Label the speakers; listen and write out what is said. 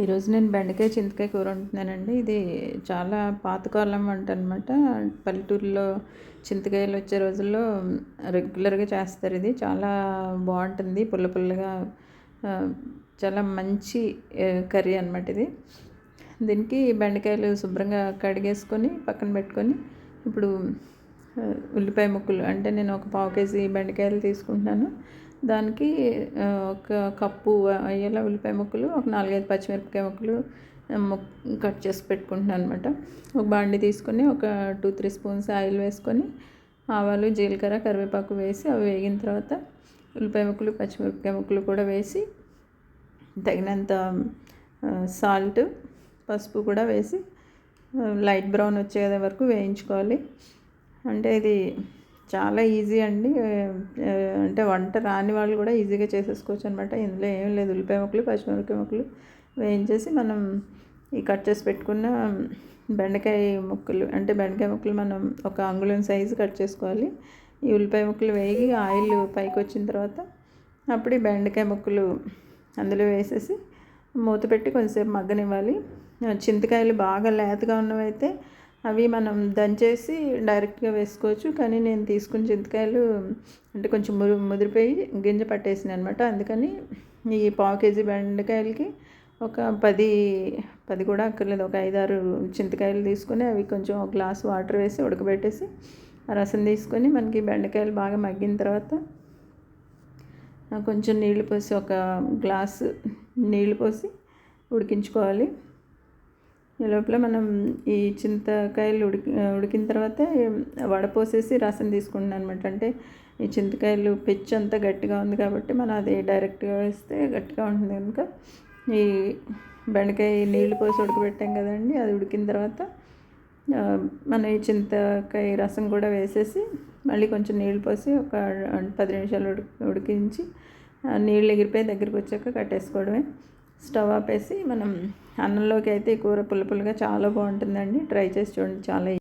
Speaker 1: ఈరోజు నేను బెండకాయ చింతకాయ కూర వండుతున్నానండి. ఇది చాలా పాతకాలం వంట అనమాట పల్లెటూరులో చింతకాయలు వచ్చే రోజుల్లో రెగ్యులర్గా చేస్తారు ఇది. చాలా బాగుంటుంది. పుల్ల పుల్లగా చాలా మంచి కర్రీ అనమాట ఇది. దీనికి బెండకాయలు శుభ్రంగా కడిగేసుకొని పక్కన పెట్టుకొని ఇప్పుడు ఉల్లిపాయ ముక్కలు అంటే నేను ఒక పావు కేజీ బెండకాయలు తీసుకుంటున్నాను. దానికి ఒక కప్పు అయ్యేలా ఉల్లిపాయ ముక్కలు ఒక నాలుగైదు పచ్చిమిరపకాయ ముక్కలు కట్ చేసి పెట్టుకుంటున్నాను అనమాట ఒక బాండి తీసుకొని ఒక టూ త్రీ స్పూన్స్ ఆయిల్ వేసుకొని ఆవాలు జీలకర్ర కరివేపాకు వేసి అవి వేగిన తర్వాత ఉల్లిపాయ ముక్కలు పచ్చిమిరపకాయ ముక్కలు కూడా వేసి తగినంత సాల్ట్ పసుపు కూడా వేసి లైట్ బ్రౌన్ వచ్చే వరకు వేయించుకోవాలి. అంటే ఇది చాలా ఈజీ అండి. అంటే వంట రాని వాళ్ళు కూడా ఈజీగా చేసేసుకోవచ్చు అనమాట ఇందులో ఏం లేదు. ఉల్లిపాయ ముక్కలు పచ్చిమిరపకాయ ముక్కలు వేయించేసి మనం ఈ కట్ చేసి పెట్టుకున్న బెండకాయ ముక్కలు అంటే బెండకాయ ముక్కలు మనం ఒక అంగుళం సైజు కట్ చేసుకోవాలి. ఈ ఉల్లిపాయ ముక్కలు వేగి ఆయిల్ పైకి వచ్చిన తర్వాత అప్పుడు ఈ బెండకాయ ముక్కలు అందులో వేసేసి మూత పెట్టి కొంచెంసేపు మగ్గనివ్వాలి. చింతకాయలు బాగా లేతగా ఉన్నవైతే అవి మనం దంచేసి డైరెక్ట్గా వేసుకోవచ్చు. కానీ నేను తీసుకున్న చింతకాయలు అంటే కొంచెం మురు ముదిరిపోయి గింజ పట్టేసినాయి అనమాట అందుకని ఈ పావు కేజీ బెండకాయలకి ఒక పది పది కూడా అక్కర్లేదు. ఒక ఐదారు చింతకాయలు తీసుకొని అవి కొంచెం ఒక గ్లాస్ వాటర్ వేసి ఉడకబెట్టేసి రసం తీసుకొని మనకి బెండకాయలు బాగా మగ్గిన తర్వాత కొంచెం నీళ్ళు పోసి ఒక గ్లాసు నీళ్ళు పోసి ఉడికించుకోవాలి. ఈ లోపల మనం ఈ చింతకాయలు ఉడికి ఉడికిన తర్వాత వడపోసేసి రసం తీసుకుంటున్నాను అనమాట అంటే ఈ చింతకాయలు పిచ్చి అంతా గట్టిగా ఉంది కాబట్టి మనం అది డైరెక్ట్గా వేస్తే గట్టిగా ఉంటుంది కనుక. ఈ బెండకాయ నీళ్ళు పోసి ఉడకబెట్టాం కదండి అది ఉడికిన తర్వాత మనం ఈ చింతకాయ రసం కూడా వేసేసి మళ్ళీ కొంచెం నీళ్ళు పోసి ఒక పది నిమిషాలు ఉడికించి నీళ్ళు ఎగిరిపోయి దగ్గరికి వచ్చాక కట్టేసుకోవడమే. స్టవ్ ఆపేసి మనం అన్నంలోకి అయితే ఈ కూర పుల్ల పుల్లగా చాలా బాగుంటుందండి. ట్రై చేసి చూడండి చాలా